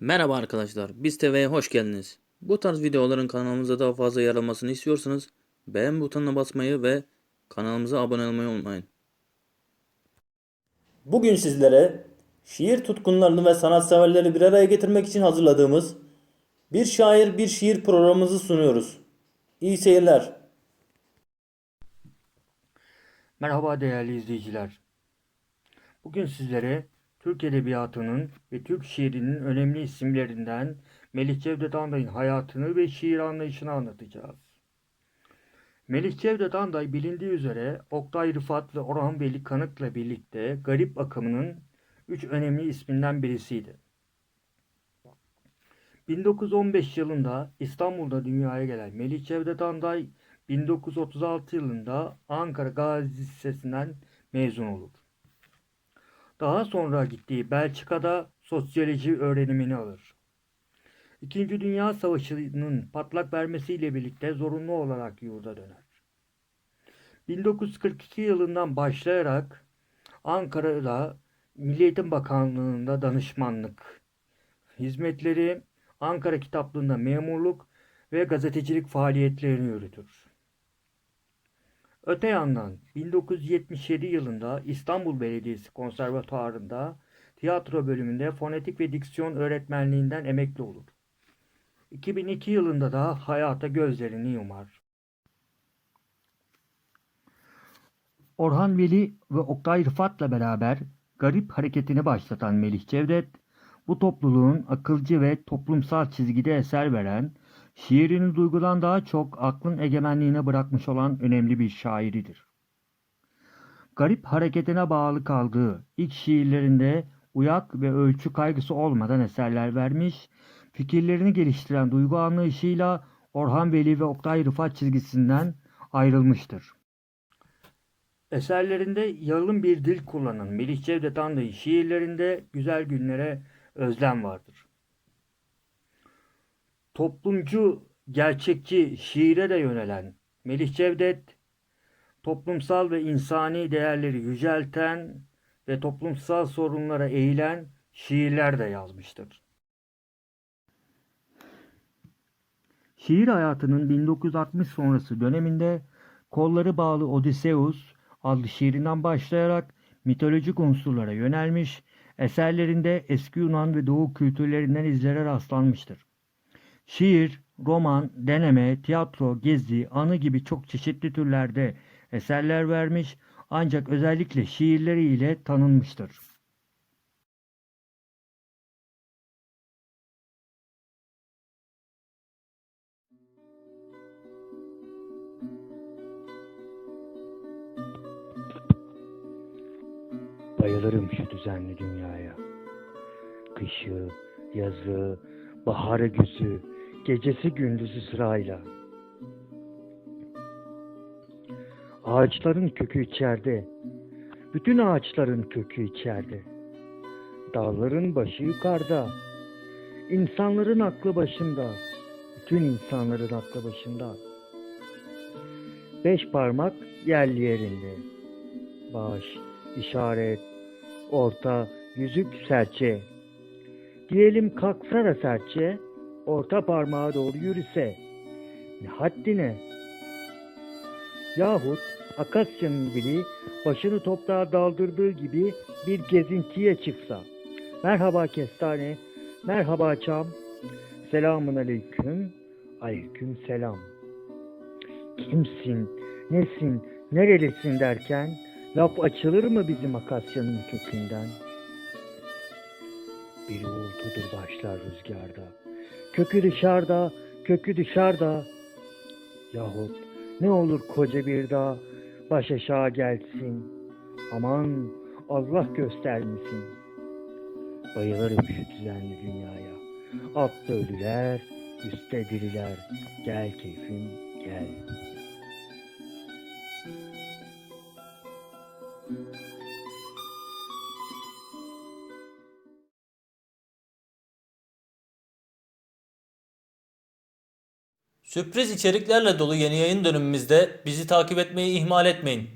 Merhaba arkadaşlar, Biz TV'ye hoş geldiniz. Bu tarz videoların kanalımıza daha fazla yer almasını istiyorsanız beğen butonuna basmayı ve kanalımıza abone olmayı unutmayın. Bugün sizlere şiir tutkunlarını ve sanatseverleri bir araya getirmek için hazırladığımız Bir Şair Bir Şiir programımızı sunuyoruz. İyi seyirler. Merhaba değerli izleyiciler. Bugün sizlere Türk Edebiyatı'nın ve Türk şiirinin önemli isimlerinden Melih Cevdet Anday'ın hayatını ve şiir anlayışını anlatacağız. Melih Cevdet Anday bilindiği üzere Oktay Rıfat ve Orhan Veli Kanık'la birlikte Garip akımının üç önemli isminden birisiydi. 1915 yılında İstanbul'da dünyaya gelen Melih Cevdet Anday 1936 yılında Ankara Gazi Lisesi'nden mezun olur. Daha sonra gittiği Belçika'da sosyoloji öğrenimini alır. İkinci Dünya Savaşı'nın patlak vermesiyle birlikte zorunlu olarak yurda döner. 1942 yılından başlayarak Ankara'da Milli Eğitim Bakanlığı'nda danışmanlık hizmetleri, Ankara Kitaplığı'nda memurluk ve gazetecilik faaliyetlerini yürütür. Öte yandan 1977 yılında İstanbul Belediyesi Konservatuarı'nda tiyatro bölümünde fonetik ve diksiyon öğretmenliğinden emekli olur. 2002 yılında da hayata gözlerini yumar. Orhan Veli ve Oktay Rıfat'la beraber Garip hareketini başlatan Melih Cevdet, bu topluluğun akılcı ve toplumsal çizgide eser veren, şiirini duygudan daha çok aklın egemenliğine bırakmış olan önemli bir şairidir. Garip hareketine bağlı kaldığı ilk şiirlerinde uyak ve ölçü kaygısı olmadan eserler vermiş, fikirlerini geliştiren duygu anlayışıyla Orhan Veli ve Oktay Rıfat çizgisinden ayrılmıştır. Eserlerinde yalın bir dil kullanan Melih Cevdet Anday'ın şiirlerinde güzel günlere özlem vardır. Toplumcu, gerçekçi şiire de yönelen Melih Cevdet, toplumsal ve insani değerleri yücelten ve toplumsal sorunlara eğilen şiirler de yazmıştır. Şiir hayatının 1960 sonrası döneminde Kolları Bağlı Odysseus adlı şiirinden başlayarak mitolojik unsurlara yönelmiş, eserlerinde eski Yunan ve Doğu kültürlerinden izlere rastlanmıştır. Şiir, roman, deneme, tiyatro, gezi, anı gibi çok çeşitli türlerde eserler vermiş ancak özellikle şiirleri ile tanınmıştır. Bayılırım şu düzenli dünyaya. Kışı, yazı, baharı güzü, gecesi gündüzü sırayla. Ağaçların kökü içeride. Bütün ağaçların kökü içeride. Dağların başı yukarıda. İnsanların aklı başında. Bütün insanların aklı başında. Beş parmak yerli yerinde. Baş, işaret, orta, yüzük, serçe. Diyelim kalksana serçe, orta parmağa doğru yürüse. Ne haddine? Yahut akasyanın biri başını toprağa daldırdığı gibi bir gezintiye çıksa. Merhaba kestane, merhaba çam, selamun aleyküm, aleyküm selam. Kimsin, nesin, nerelisin derken laf açılır mı bizim akasyanın kökünden? Bir uğultudur başlar rüzgarda. Kökü dışarıda, kökü dışarıda. Yahut ne olur koca bir dağ baş aşağı gelsin. Aman Allah göstermesin. Bayılırım şu düzenli dünyaya. Altta ölüler, üstte diriler. Gel keyfim, gel. Sürpriz içeriklerle dolu yeni yayın dönemimizde bizi takip etmeyi ihmal etmeyin.